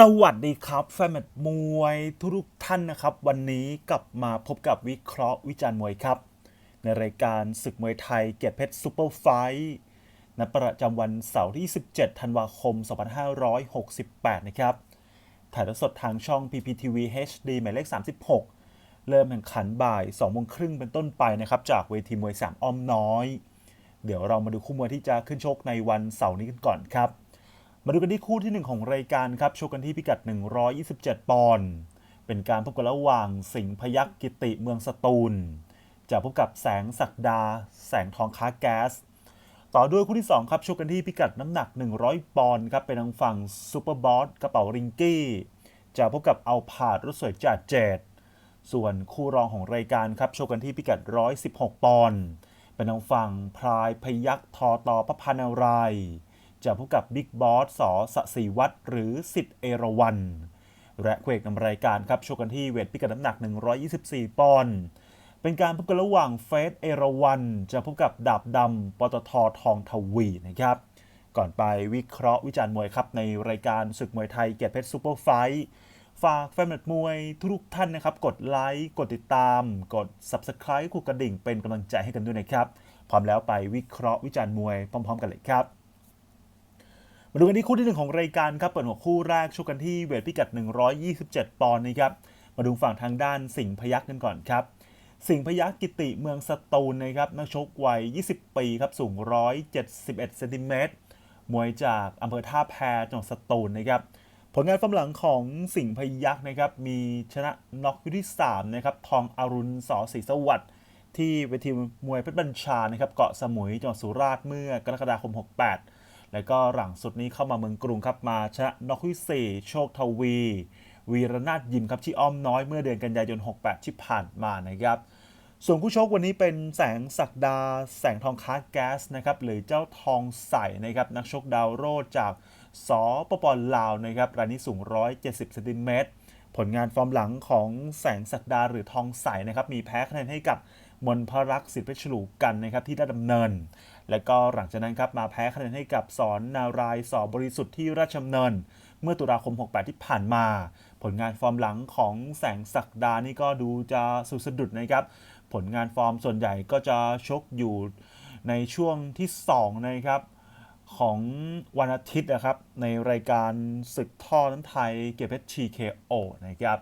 สวัสดีครับ แฟนมวยทุกท่านนะครับ วันนี้กลับมาพบกับวิเคราะห์วิจารณ์มวยครับ ในรายการศึกมวยไทยเกียรติเพชรซูเปอร์ไฟท์ณประจำวันเสาร์ที่ 17 ธันวาคม 2568 นะครับ ถ่ายทอดสดทางช่อง PPTV HD หมายเลข 36 เริ่มแข่งขันบ่าย2โมงครึ่งเป็นต้นไปนะครับ จากเวทีมวยสามอ้อมน้อย เดี๋ยวเรามาดูคู่มวยที่จะขึ้นชกในวันเสาร์นี้กันก่อนครับ มาดูกันที่คู่ที่ 1 ของรายการครับชกกันที่พิกัด 127 ปอนด์เป็นการพบกันระหว่างสิงห์พยักกิติเมืองสตูล จะพบกับแสงศักดา แสงทองค้าแก๊ส ต่อด้วยคู่ที่ 2 ครับชกกันที่พิกัดน้ำหนัก 100 ปอนด์ครับเป็นทางฝั่งซูเปอร์บอสกระเป๋าริงกี้ จะพบกับเอาผาดรถสวยจ่าเจดส่วนคู่รองของรายการครับชกกันที่พิกัด 116 ปอนด์เป็นทางฝั่งพลายพยักทอต่อพระพานารายณ์ จะพบกับบิ๊กบอสสสศิวัตรหรือสิทธิ์เอราวันและเคู่เอกนำรายการครับชกกันที่เวทพิกัดน้ำหนัก 124 ปอนด์เป็นการพบกันระหว่างเฟสเอราวันจะพบกับดาบดำปตททองทวีนะครับก่อนไปวิเคราะห์วิจารณ์มวยครับในรายการศึกมวยไทยเกียรติเพชรซูเปอร์ไฟฝากแฟนมวยทุกท่านนะครับ กดไลค์กดติดตาม กด Subscribe กดกระดิ่งเป็นกำลังใจให้กันด้วยนะครับ พร้อมแล้วไปวิเคราะห์วิจารณ์มวยพร้อม ๆ กันเลยครับ มาดูกันที่คู่ที่หนึ่งของรายการครับ เปิดหัวคู่แรกชกกันที่เวทพิกัด 127 ปอนด์นะครับ มาดูฝั่งทางด้านสิงห์พยักกันก่อนครับ สิงห์พยักกิติเมืองสตูลนะครับ นักชกวัย 20 ปีครับ สูง 171เซนติเมตร มวยจากอำเภอท่าแพจังหวัดสตูลนะครับ ผลงานฟอร์มหลังของสิงห์พยักนะครับ มีชนะน็อกยู่ที่ 3 นะครับ ทองอรุณสอศรีสวัสดิ์ที่เวทีมวยเพชรบัญชา นะครับ เกาะสมุยจังหวัดสุราษฎร์เมื่อกรกฎาคม 68 แล้วก็หลังสุดนี้เข้ามาเมืองกรุงครับมาชนะนอกที่สี่โชคทวี วีรนาถยิมครับที่อ้อมน้อยเมื่อเดือนกันยายน 68 ที่ผ่านมานะครับส่วนผู้ชกวันนี้เป็นแสงศักดา แสงทองค้าแก๊สนะครับหรือเจ้าทองใสนะครับนักชกดาวโรดจากสปปลาวนะครับรายนี้สูง 170เซนติเมตรผลงานฟอร์มหลังของแสงศักดาหรือทองใสนะครับมีแพ้คะแนนให้กับ มนพรักษ์สิทธิเพชรฉลูกันนะครับที่ได้ดำเนิน และก็หลังจากนั้นครับมาแพ้คะแนนให้กับสอนนารายสอบริสุทธิ์ที่ราชดำเนิน เมื่อตุลาคม 68 ที่ผ่านมา ผลงานฟอร์มหลังของแสงศักดานี่ก็ดูจะสุดสะดุดนะครับ ผลงานฟอร์มส่วนใหญ่ก็จะชกอยู่ในช่วงที่ 2 นะครับของวันอาทิตย์นะครับในรายการศึกท่อน้ำไทยเกียรติเพชร TKO นะครับ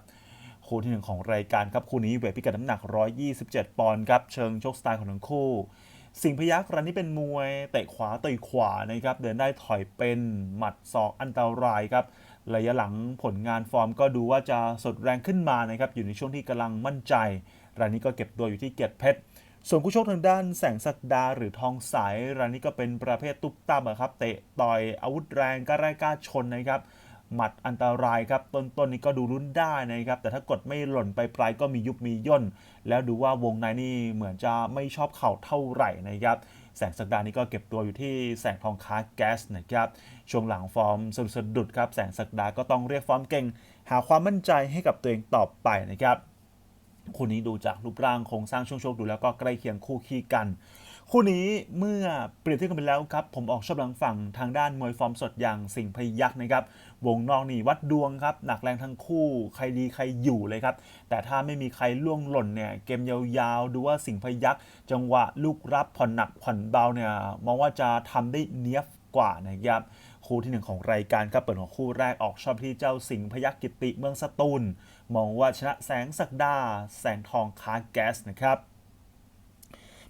คู่ที่หนึ่งของรายการครับคู่นี้เวทพิกัดน้ำหนัก 127 ปอนด์ครับเชิงชกสไตล์ของทั้งคู่ สิงพยักรันนี้เป็นมวยเตะขวาต่อยขวานะครับเดินได้ถอยเป็นหมัดศอกอันตรายครับระยะหลังผลงานฟอร์มก็ดูว่าจะสดแรงขึ้นมานะครับอยู่ในช่วงที่กำลังมั่นใจรายนี้ก็เก็บตัวอยู่ที่เกียรติเพชรส่วนผู้ชกทางด้านแสงศักดาหรือทองสายรายนี้ก็เป็นประเภทตุ๊บตับอะครับเตะต่อยอาวุธแรงกล้าแรกกล้าชนนะครับ หมัดอันตรายครับ ต้นๆนนี้ก็ดูรุนได้นะครับ แต่ถ้ากดไม่หล่นไปปลายก็มียุบมีย่น แล้วดูว่าวงในนี่เหมือนจะไม่ชอบเข่าเท่าไหร่นะครับแสงสักดานี่ก็เก็บตัวอยู่ที่แสงทองค้าแก๊สนะครับช่วงหลังฟอร์มสะดุดสะดุดครับแสงสักดาก็ต้องเรียกฟอร์มเก่ง หาความมั่นใจให้กับตัวเองต่อไปนะครับคู่นี้ดูจากรูปร่างโครงสร้างช่วงโชคดูแล้วก็ใกล้เคียงคู่ขี้กัน คู่นี้เมื่อเปรียบเทียบกันไปแล้วครับ ผมออกชอบหลังฝั่งทางด้านมวยฟอร์มสดอย่างสิงห์พยักษ์นะครับ วงนอกนี่วัดดวงครับ หนักแรงทั้งคู่ ใครดีใครอยู่เลยครับ แต่ถ้าไม่มีใครล่วงหล่นเนี่ย เกมยาวๆ ดูว่าสิงห์พยักษ์จังหวะลูกรับผ่อนหนักผ่อนเบาเนี่ย มองว่าจะทำได้เนียบกว่านะครับ คู่ที่หนึ่งของรายการครับเปิดหัวคู่แรกออกชอบที่เจ้าสิงห์พยักษ์กิติเมืองสตูล มองว่าชนะแสงศักดาแสงทองค้าแก๊สนะครับ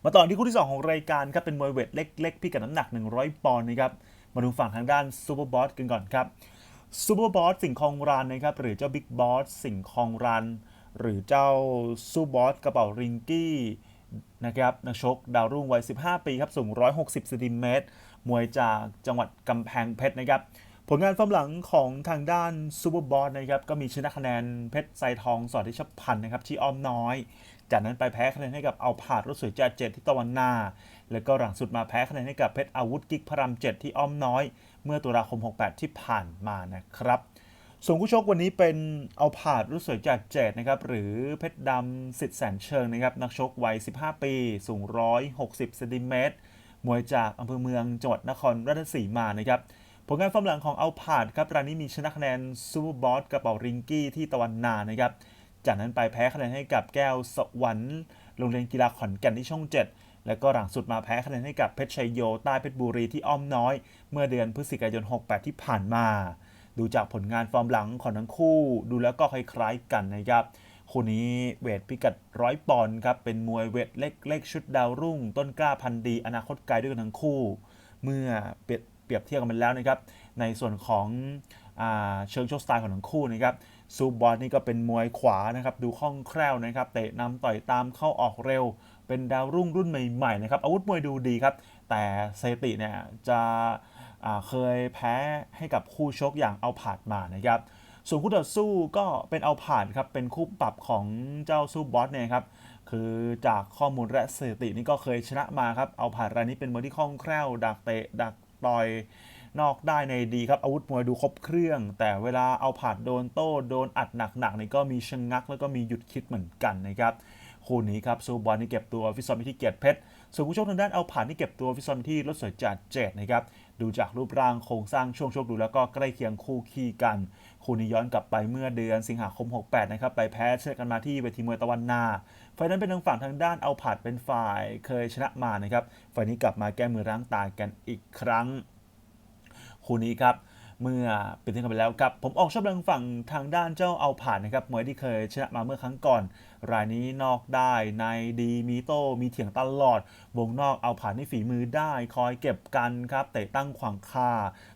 มาต่อที่คู่ที่ 2 ของรายการครับเป็นมวยเวทเล็ก ๆ พิกัดน้ำหนัก 100 ปอนด์นะครับมาดูฝั่งทางด้านซูเปอร์บอสกันก่อนครับซูเปอร์บอสสิงคองรันนะครับหรือเจ้าบิ๊กบอสสิงคองรัน หรือเจ้าซูบอสกระเป๋าริงกี้นะครับนักชกดาวรุ่งวัย 15 ปีครับสูง 160เซนติเมตรมวยจากจังหวัดกำแพงเพชรนะครับผลงานฟอร์มหลังของทางด้านซูเปอร์บอสนะครับก็มีชนะคะแนนเพชรไซทองสอดที่ชพันนะครับที่อ้อมน้อย จากนั้นไปแพ้คะแนนให้กับเอาผาดรถสวยจ่าเจ็ดที่ตะวันนา แล้วก็หลังสุดมาแพ้คะแนนให้กับเพชรอาวุธกิ๊กพระรามเจ็ดที่อ้อมน้อย เมื่อตุลาคม 68 ที่ผ่านมานะครับส่วนผู้ชกวันนี้เป็นเอาผาดรุ่นสวยจากเจ็ดนะครับหรือเพชรดำสิทธิ์แสนเชิงนะครับนักชกวัย 15 ปี สูง 160เซนติเมตรมวยจากอำเภอเมืองจังหวัดนครราชสีมานะครับผลงานฟอร์มหลังของเอาผาดครับรายนี้มีชนะคะแนนซูเปอร์บอสกระเป๋าริงกี้ที่ตะวันนานะครับ จากนั้นไปแพ้คะแนนให้กับแก้วสวรรค์โรงเรียนกีฬาขอนแก่นที่ช่อง 7 แล้วก็หลังสุดมาแพ้คะแนนให้กับเพชรชัยโยใต้เพชรบุรีที่อ้อมน้อย เมื่อเดือนพฤศจิกายน 68 ที่ผ่านมา ดูจากผลงานฟอร์มหลังของทั้งคู่ ดูแล้วก็คล้ายๆกันนะครับคู่นี้เวทพิกัดร้อยปอนด์ครับเป็นมวยเวทเล็กๆชุดดาวรุ่ง ต้นกล้าพันธุ์ดีอนาคตไกลด้วยกันทั้งคู่ เมื่อเปรียบเทียบกันไปแล้วนะครับในส่วนของอเชิงโชคสไตล์ของทั้งคู่นะครับ ซูบอสนี่ก็เป็นมวยขวานะครับดูคล่องแคล่วนะครับเตะนำต่อยตามเข้าออกเร็ว เป็นดาวรุ่งรุ่นใหม่ๆนะครับอาวุธมวยดูดีครับ แต่สถิติเนี่ยจะเคยแพ้ให้กับคู่ชกอย่างเอาผาดมานะครับส่วนคู่ต่อสู้ก็เป็นเอาผ่านครับ เป็นคู่ปรับของเจ้าซูบอสเนี่ยครับ คือจากข้อมูลและสถิตินี่ก็เคยชนะมาครับ เอาผ่านรายนี้เป็นมวยที่คล่องแคล่ว ดักเตะ ดักต่อย นอกได้ในดีครับ อาวุธมวยดูครบเครื่อง แต่เวลาเอาผานโดนโต้โดนอัดหนักๆนี่ก็มีชะงงัก แล้วก็มีหยุดคิดเหมือนกันนะครับคู่นี้ครับซูบอลนี่เก็บตัวฟิซอมที่เกียรติเพชรส่วนผู้ชกทางด้านเอาผ่านที่เก็บตัวฟิซอมที่รถสวยจัดเจ็ดนะครับดูจากรูปร่างโครงสร้างช่วงชกดูแล้วก็ใกล้เคียงคู่ขี้กันคู่นี้ย้อนกลับไปเมื่อเดือนสิงหาคม 68 นะครับไปแพ้เชือกันมาที่เวทีมวยตะวันนาไฟนั้นเป็นทางฝั่งทางด้านเอาผาดเป็นฝ่ายเคยชนะมานะครับไฟนี้กลับมาแก้มือร้างตากันอีกครั้ง คู่นี้ครับ เมื่อเป็นที่กันไปแล้วครับ ผมออกชอบเรื่องฝั่งทางด้านเจ้าเอาผ่านนะครับมวยที่เคยชนะมาเมื่อครั้งก่อน รายนี้นอกได้ในดีมีโต้มีเถียงตลอด วงนอกเอาผ่านนี่ฝีมือได้คอยเก็บกันครับเตะตั้งขวางคา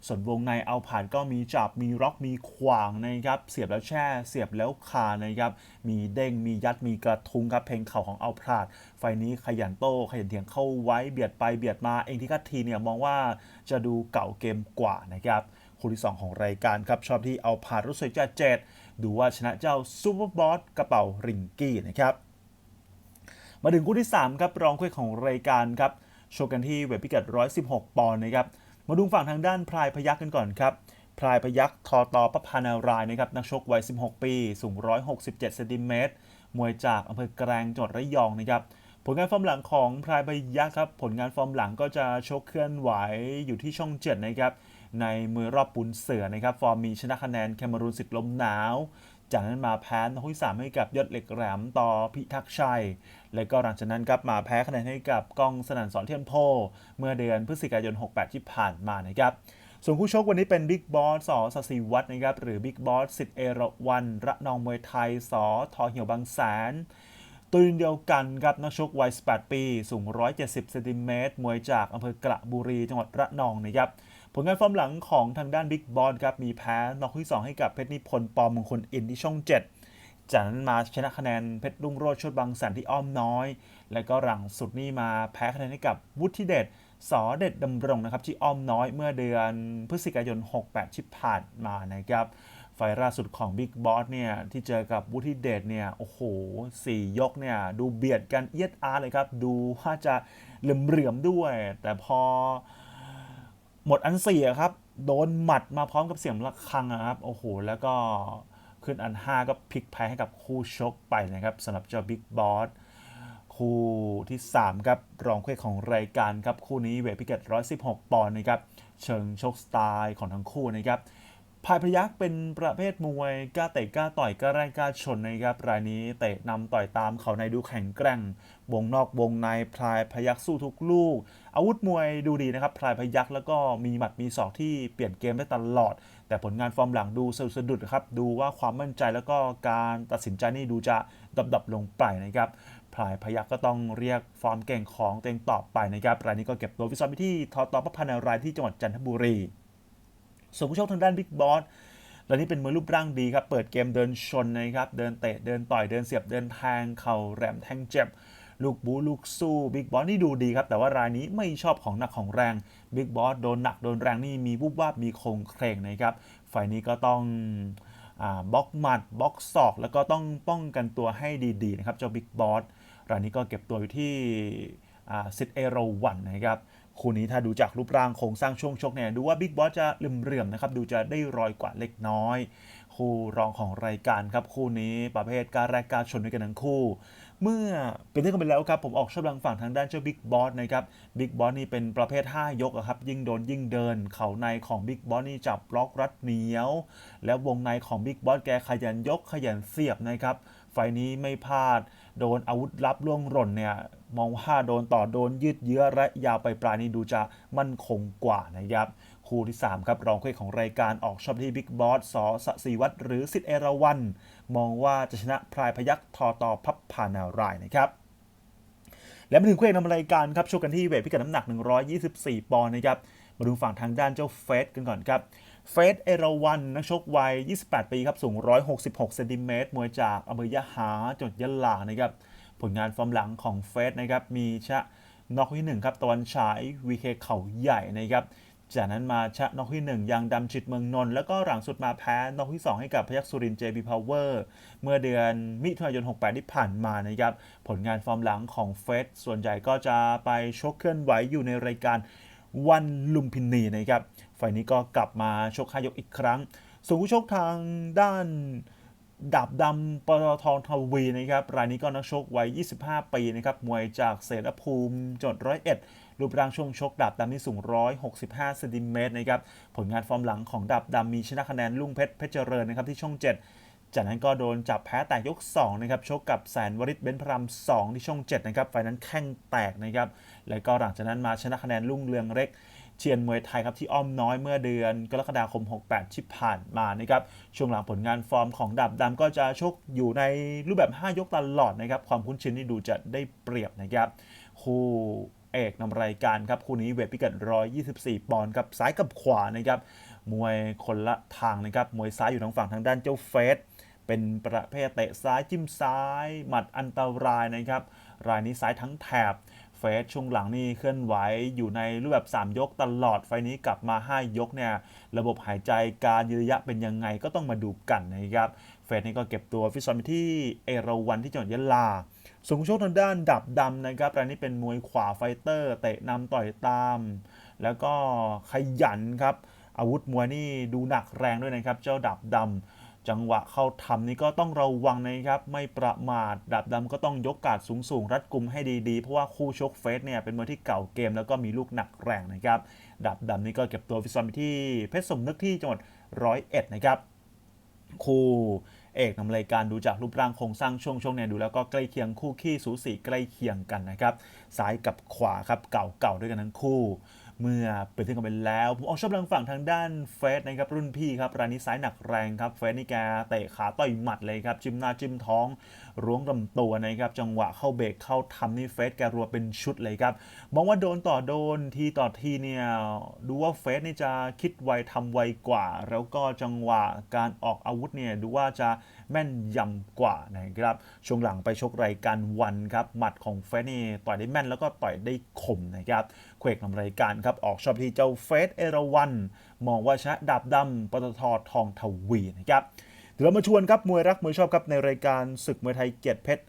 ส่วนวงในเอาผ่านก็มีจับมีร็อกมีขวางนะครับเสียบแล้วแช่ เสียบแล้วคานะครับมีเด้งมียัดมีกระทุงครับเพลงเข่าของเอาผ่าดไฟนี้ขยันโต้ขยันเถียงเข้าไว้เบียดไปเบียดมาเองที่คัดทีเนี่ยมองว่าจะดูเก่าเกมกว่านะครับ คู่ที่ 2 ของรายการครับชอบที่เอาผ่านรุสวยจ่าเจ็ดดูว่าชนะเจ้าซูเปอร์บอสกระเป๋าริงกี้นะครับมาถึงคู่ที่ 3 ครับรองคู่ของรายการครับโชว์กันที่เวทพิกัด 116 ปอนด์นะครับมาดูฝั่งทางด้านพลายพยักกันก่อนครับพลายพยักทอตอปะพานารายนะครับนักชกวัย 16 ปี สูง 167เซนติเมตรมวยจากอำเภอแกลงจังหวัดระยองนะครับผลงานฟอร์มหลังของพลายพยักครับผลงานฟอร์มหลังก็จะชกเคลื่อนไหวอยู่ที่ช่อง7นะครับ ในมือรอบปุนเสือนะครับ ฟอร์มมีชนะคะแนนแคมารูนสิทธิ์ลมหนาว จากนั้นมาแพ้นคู่ที่สามให้กับยอดเหล็กแหลมต่อพิทักษ์ชัย และก็หลังจากนั้นครับมาแพ้คะแนนให้กับกองสนั่นสอนเทียนโพ เมื่อเดือนพฤศจิกายน 68 ที่ผ่านมานะครับส่วนคู่ชกวันนี้เป็นบิ๊กบอสสอสศิวัตรนะครับหรือบิ๊กบอสสิทธิ์เอราวันระนองมวยไทยสอทอเหี่ยวบางแสนตัวเดียวกันครับนักชกวัย 18 ปี สูง 170 เซนติเมตรมวยจากอำเภอกระบุรีจังหวัดระนองนะครับ ลงานฟอร์มหลังของทางด้านบิ๊กบอลครับมีแพ้น็อกที่ 2 ให้กับเพชรนิพนธ์ปอมมงคลอินที่ช่อง 7 จากนั้นมาชนะคะแนนเพชรรุ่งโรจน์ชดบางแสนที่อ้อมน้อย และก็หลังสุดนี่มาแพ้คะแนนให้กับวุฒิเดชสอเด็ดดำรงนะครับที่อ้อมน้อยเมื่อเดือนพฤศจิกายน 68 ที่ผ่านมานะครับไฟล์ล่าสุดของบิ๊กบอสเนี่ยที่เจอกับวุฒิเดชเนี่ยโอ้โหสี่ยกเนี่ยดูเบียดกันเอียดอาร์เลยครับ ดูว่าจะเหลื่อมๆด้วย แต่พอ หมดอันเสียครับ โดนหมัดมาพร้อมกับเสียงระฆังนะครับ โอ้โห แล้วก็ขึ้นอัน 5 ก็พลิกแพ้ให้กับคู่ชกไปนะครับสำหรับเจ้าบิ๊กบอสคู่ที่ 3 ครับ รองคู่ของรายการครับ คู่นี้เวทพิกัด116 ปอนด์นะครับ เชิงชกสไตล์ของทั้งคู่นะครับ พายพยักเป็นประเภทมวยกล้าเตะกล้าต่อยกล้าแรงกล้าชนนะครับ รายนี้เตะนำต่อยตามเขาในดูแข็งแกร่ง วงนอกวงในพลายพยักสู้ทุกลูก อาวุธมวยดูดีนะครับ พลายพยักแล้วก็มีหมัดมีศอกที่เปลี่ยนเกมได้ตลอด แต่ผลงานฟอร์มหลังดูสะดุดสะดุดครับ ดูว่าความมั่นใจแล้วก็การตัดสินใจนี่ดูจะดับดับลงไปนะครับพลายพยักก็ต้องเรียกฟอร์มเก่งของตัวเองต่อไปนะครับรายนี้ก็เก็บตัวฟิซอมที่ทอตอพพันารายที่จังหวัดจันทบุรี ส่วนผู้ชกทางด้านบิ๊กบอสและนี่เป็นมวยรูปร่างดีครับ เปิดเกมเดินชนนะครับ เดินเตะ เดินต่อย เดินเสียบ เดินแทง เข่าแหลมแทงเจ็บ ลูกบูลูกสู้ บิ๊กบอสนี่ดูดีครับ แต่ว่ารายนี้ไม่ชอบของหนักของแรง บิ๊กบอสโดนหนักโดนแรงนี่มีวุบวาบ มีโครงเครงนะครับ ฝ่ายนี้ก็ต้องอบล็อกหมัด บล็อกศอก แล้วก็ต้องป้องกันตัวให้ดีๆนะครับ เจ้าบิ๊กบอส รายนี้ก็เก็บตัวอยู่ที่ซิดเอโรวันนะครับ คู่นี้ถ้าดูจากรูปร่างโครงสร้างช่วงชกเนี่ยดูว่าบิ๊กบอสจะเหลื่อมๆนะครับดูจะได้รอยกว่าเล็กน้อย คู่รองของรายการครับคู่นี้ประเภทการแรกการชนด้วยกันทั้งคู่ เมื่อเป็นที่กันไปแล้วครับผมออกชอบลังฝั่งทางด้านเจ้าบิ๊กบอสนะครับบิ๊กบอสนี่เป็นประเภท 5 ยกครับยิ่งโดนยิ่งเดิน เข่าในของบิ๊กบอสนี่จับล็อกรัดเหนียว แล้ววงในของบิ๊กบอสแกขยันยกขยันเสียบนะครับไฟล์นี้ไม่พลาด โดนอาวุธลับล่วงหล่นเนี่ย มองว่าโดนต่อโดนยืดเยื้อและยาวไปปลายนี้ดูจะมั่นคงกว่านะครับ คู่ที่ 3 ครับ รองคู่เอกของรายการออกชอบที่บิ๊กบอสสสศิวัตรหรือสิทธิเอราวัน มองว่าจะชนะพลายพยักทอต่อพับพานารายนะครับและมาถึงคู่เอกนำรายการครับชกกันที่เวทพิกัดน้ำหนัก 124 ปอนด์นะครับมาดูฝั่งทางด้านเจ้าเฟสกันก่อนครับเฟสเอราวันนักชกวัย 28 ปีครับสูง 166 เซนติเมตรมวยจากอำเภอยะหาจังหวัดยะลานะครับ ผลงานฟอร์มหลังของเฟสนะครับมีชะน็อกที่ 1 ครับตะวันฉายวีเคเข่าใหญ่นะครับจากนั้นมาชะน็อกที่ 1 ยังดำจิตเมืองนนท์แล้วก็หลังสุดมาแพ้น็อกที่ 2 ให้กับพยัคฆ์สุรินทร์เจบีพาวเวอร์เมื่อเดือนมิถุนายน 68 ที่ผ่านมานะครับผลงานฟอร์มหลังของเฟสส่วนใหญ่ก็จะไปชกเคลื่อนไหวอยู่ในรายการวันลุมพินีนะครับไฟล์นี้ก็กลับมาชกห้ายกอีกครั้งส่วนผู้ชกทางด้าน ดาบดำปตทองทวีนะครับ รายนี้ก็นักชกวัย 25 ปีนะครับ มวยจากเสรภูมิจังหวัดร้อยเอ็ด รูปร่างช่วงชกดาบดำนี่สูง 165เซนติเมตรนะครับ ผลงานฟอร์มหลังของดาบดำมีชนะคะแนนลุ่งเพชรเพชรเจริญนะครับที่ช่อง 7 จากนั้นก็โดนจับแพ้แต่ยก 2 นะครับ ชกกับแสนวริศเบนพราม2ที่ช่อง 7 นะครับ ไฟนั้นแข้งแตกนะครับ แล้วก็หลังจากนั้นมาชนะคะแนนลุ่งเรืองเล็ก เชียนมวยไทยครับที่อ้อมน้อยเมื่อเดือนกรกฎาคม 68 ที่ผ่านมานะครับช่วงหลังผลงานฟอร์มของดาบดำก็จะชกอยู่ในรูปแบบ 5 ยกตลอดนะครับความคุ้นชินนี่ดูจะได้เปรียบนะครับคู่เอกนำรายการครับคู่นี้เวทพิกัด 124 ปอนด์ครับซ้ายกับขวานะครับมวยคนละทางนะครับมวยซ้ายอยู่ทางฝั่งทางด้านเจ้าเฟสเป็นประเภทเตะซ้ายจิ้มซ้าย หมัดอันตรายนะครับรายนี้ซ้ายทั้งแถบ เฟสช่วงหลังนี่เคลื่อนไหวอยู่ในรูปแบบ 3 ยกตลอดไฟนี้กลับมา 5 ยกเนี่ยระบบหายใจการยืนระยะเป็นยังไงก็ต้องมาดูกันนะครับเฟสนี่ก็เก็บตัวฟิตซ้อมไปที่เอราวันที่จังหวัดยะลาส่วนผู้ชกทางด้านดับดำนะครับรายนี้เป็นมวยขวาไฟเตอร์เตะนำต่อยตาม แล้วก็ขยันครับอาวุธมวยนี่ดูหนักแรงด้วยนะครับ เจ้าดับดำ จังหวะเข้าทำนี่ก็ต้องระวังนะครับ ไม่ประมาทดับดำก็ต้องยกการดสูงๆรัดกุมให้ดีๆ เพราะว่าคู่ชกเฟสเนี่ยเป็นมวยที่เก่าเกมแล้วก็มีลูกหนักแรงนะครับดับดำนี่ก็เก็บตัวฟิตซ้อมไปที่เพชรสมนึกที่จังหวัดร้อยเอ็ดนะครับคู่เอกนำรายการดูจากรูปร่างโครงสร้างช่วงช่วงเนี่ยดูแล้วก็ใกล้เคียงคู่ขี้สูสีใกล้เคียงกันนะครับซ้ายกับขวาครับเก่าๆด้วยกันทั้งคู่ เมื่อเปิดเที่กันไปแล้ว ผมออกชอบทางฝั่งทางด้านเฟสนะครับรุ่นพี่ครับรายนี้ซ้ายหนักแรงครับเฟสนี่แกเตะขาต่อยหมัดเลยครับจิ้มหน้าจิ้มท้อง ร้วงลำตัวนะครับ จังหวะเข้าเบรกเข้าทำนี่เฟสแกรัวเป็นชุดเลยครับมองว่าโดนต่อโดนทีต่อทีเนี่ยดูว่าเฟสนี่จะคิดไวทำไวกว่า แล้วก็จังหวะการออกอาวุธเนี่ยดูว่าจะแม่นยำกว่านะครับ ช่วงหลังไปชกรายการวันครับ หมัดของเฟสนี่ต่อยได้แม่นแล้วก็ต่อยได้คมนะครับเควกนำรายการครับ ออกชอบที่เจ้าเฟสเอราวันมองว่าชนะดาบดำปตททองทวีนะครับ เดี๋ยวเรามาชวนครับมวยรักมวยชอบครับในรายการศึกมวยไทยเกียรติเพชร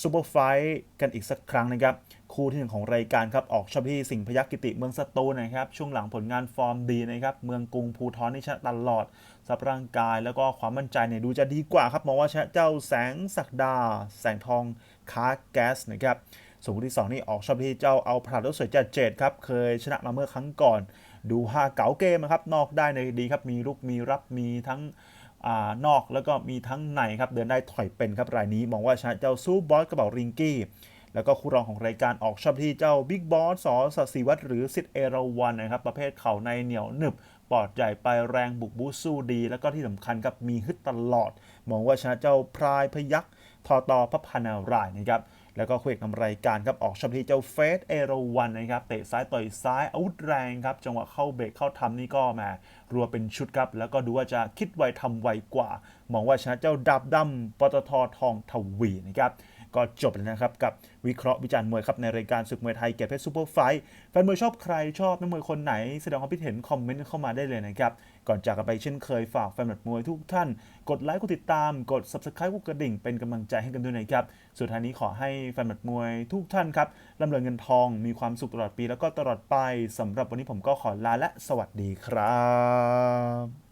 ซูเปอร์ไฟท์กันอีกสักครั้งนะครับ คู่ที่หนึ่งของรายการครับ ออกชอบที่สิงห์พยัคฆ์กิติเมืองสตูนะครับ ช่วงหลังผลงานฟอร์มดีนะครับ เมืองกรุงภูทรนี่ชนะตลอดสภาพร่างกายแล้วก็ความมั่นใจเนี่ยดูจะดีกว่าครับ มองว่าชนะเจ้าแสงศักดา แสงทองคาแก๊สนะครับส่วนคู่ที่สองนี่ออกชอบที่เจ้าเอาผลัดรถสวยจัดเจดครับ เคยชนะมาเมื่อครั้งก่อน ดูฮาเก๋าเกมนะครับนอกได้ในดีครับมีลุกมีรับมีทั้ง นอกแล้วก็มีทั้งในครับเดินได้ถอยเป็นครับรายนี้มองว่าชนะเจ้าซูบอสกระเป๋าริงกี้แล้วก็คู่รองของรายการออกชอบที่เจ้าบิ๊กบอสสอสศิวัตรหรือสิทธิ์เอราวันนะครับ ประเภทเข่าในเหนียวหนึบปอดใหญ่ไปแรงบุกบูสู้ดี แล้วก็ที่สำคัญครับมีฮึดตลอด มองว่าชนะเจ้าพรายพยักษ์ทอตอพระพานารายนะครับ แล้วก็คุยกนำรายการครับออกชอบที่เจ้าเฟสเอราวันนะครับเตะซ้ายต่อยซ้ายอาวุธแรงครับจังหวะเข้าเบรกเข้าทำนี่ก็แมารัวเป็นชุดครับแล้วก็ดูว่าจะคิดไวทำไวกว่า มองว่าชนะเจ้าดับดำปตททองทวีนะครับ ก็จบแล้วนะครับ กับวิเคราะห์วิจารณ์มวยครับ ในรายการศึกมวยไทยเกียรติเพชรซูเปอร์ไฟท์แฟนมวยชอบใครชอบนักมวยคนไหน แสดงความคิดเห็นคอมเมนต์เข้ามาได้เลยนะครับ ก่อนจากกันไปเช่นเคยฝากแฟนมวยทุกท่าน กดไลค์กดติดตาม กด subscribe กดกระดิ่งเป็นกำลังใจให้กันด้วยนะครับสุดท้ายนี้ขอให้แฟนมวยทุกท่านครับร่ำรวยเงินทองมีความสุขตลอดปีแล้วก็ตลอดไปสำหรับวันนี้ผมก็ขอลาและสวัสดีครับ